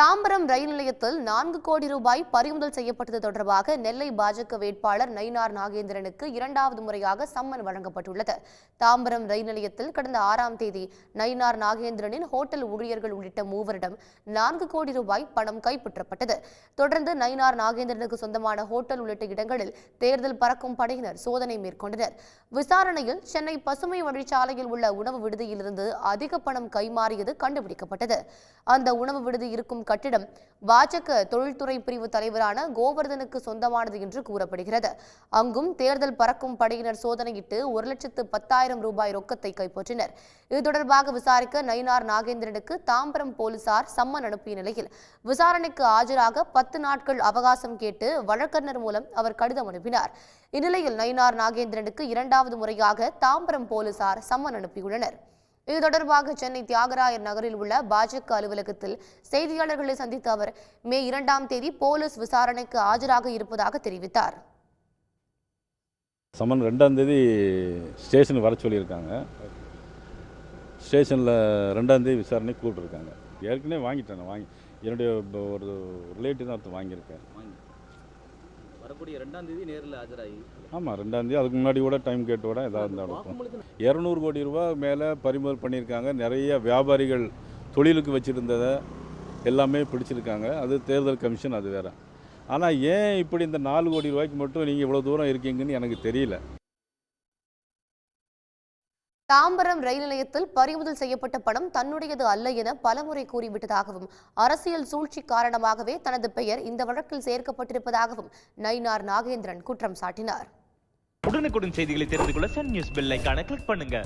தாம்பரம் ரயில் நிலையத்தில் நான்கு கோடி ரூபாய் பறிமுதல் செய்யப்பட்டது தொடர்பாக நெல்லை பாஜக வேட்பாளர் நயினார் நாகேந்திரனுக்கு இரண்டாவது முறையாக சம்மன் வழங்கப்பட்டுள்ளது. தாம்பரம் ரயில் நிலையத்தில் கடந்த ஆறாம் தேதி நயினார் நாகேந்திரனின் ஹோட்டல் ஊழியர்கள் உள்ளிட்ட மூவரிடம் நான்கு கோடி ரூபாய் பணம் கைப்பற்றப்பட்டது. தொடர்ந்து நயினார் நாகேந்திரனுக்கு சொந்தமான ஹோட்டல் உள்ளிட்ட இடங்களில் தேர்தல் பறக்கும் படையினர் சோதனை மேற்கொண்டனர். விசாரணையில் சென்னை பசுமை வழிச்சாலையில் உள்ள உணவு விடுதியிலிருந்து அதிக பணம் கைமாறியது கண்டுபிடிக்கப்பட்டது. அந்த உணவு விடுதி இருக்கும் கட்டிடம் பாஜக தொழில்துறை பிரிவு தலைவரான கோவர்தனுக்கு சொந்தமானது என்று கூறப்படுகிறது. அங்கும் தேர்தல் பறக்கும் படையினர் சோதனையிட்டு ஒரு லட்சத்து பத்தாயிரம் ரூபாய் ரொக்கத்தை கைப்பற்றினர். இது தொடர்பாக விசாரிக்க நயினார் நாகேந்திரனுக்கு தாம்பரம் போலீசார் சம்மன் அனுப்பிய நிலையில் விசாரணைக்கு ஆஜராக பத்து நாட்கள் அவகாசம் கேட்டு வழக்கறிஞர் மூலம் அவர் கடிதம் அனுப்பினார். இந்நிலையில் நயினார் நாகேந்திரனுக்கு இரண்டாவது முறையாக தாம்பரம் போலீசார் சம்மன் அனுப்பியுள்ளனர். இது தொடர்பாக சென்னை தியாகராயர் நகரில் உள்ள பாஜக அலுவலகத்தில் செய்தியாளர்களை சந்தித்த அவர் மே இரண்டாம் தேதி போலீஸ் விசாரணைக்கு ஆஜராக இருப்பதாக தெரிவித்தார். சம்மன் ரெண்டாம் தேதி ஸ்டேஷன் வர சொல்லியிருக்காங்க. ஸ்டேஷனில் ரெண்டாம் தேதி விசாரணை கூப்பிட்டுருக்காங்க. ஏற்கனவே வாங்கிட்டேன் வாங்கி என்னுடைய ஒரு ரிலேட்டிவ் தான் வாங்கியிருக்கேன் வரக்கூடிய ரெண்டாம் தேதி நேரில் ஆஜராகி. ஆமாம் ரெண்டாம் தேதி. அதுக்கு முன்னாடி கூட டைம் கேட்டு கூட ஏதாவது நடக்கும் இரநூறு கோடி ரூபா மேலே பறிமுதல் பண்ணியிருக்காங்க. நிறைய வியாபாரிகள் தொழிலுக்கு வச்சுருந்ததை எல்லாமே பிடிச்சிருக்காங்க. அது தேர்தல் கமிஷன் அது வேறு. ஆனால் ஏன் இப்படி இந்த நாலு கோடி ரூபாய்க்கு மட்டும் நீங்கள் இவ்வளோ தூரம் இருக்கீங்கன்னு எனக்கு தெரியல. தாம்பரம் ரயில் நிலையத்தில் பறிமுதல் செய்யப்பட்ட பணம் தன்னுடையது அல்ல என பலமுறை கூறிவிட்டதாகவும் அரசியல் சூழ்ச்சி காரணமாகவே தனது பெயர் இந்த வழக்கில் சேர்க்கப்பட்டிருப்பதாகவும் நயினார் நாகேந்திரன் குற்றம் சாட்டினார். உடனுக்குடன் செய்திகளை தெரிந்து கொள்ள சன் நியூஸ் பெல் கிளிக் பண்ணுங்க.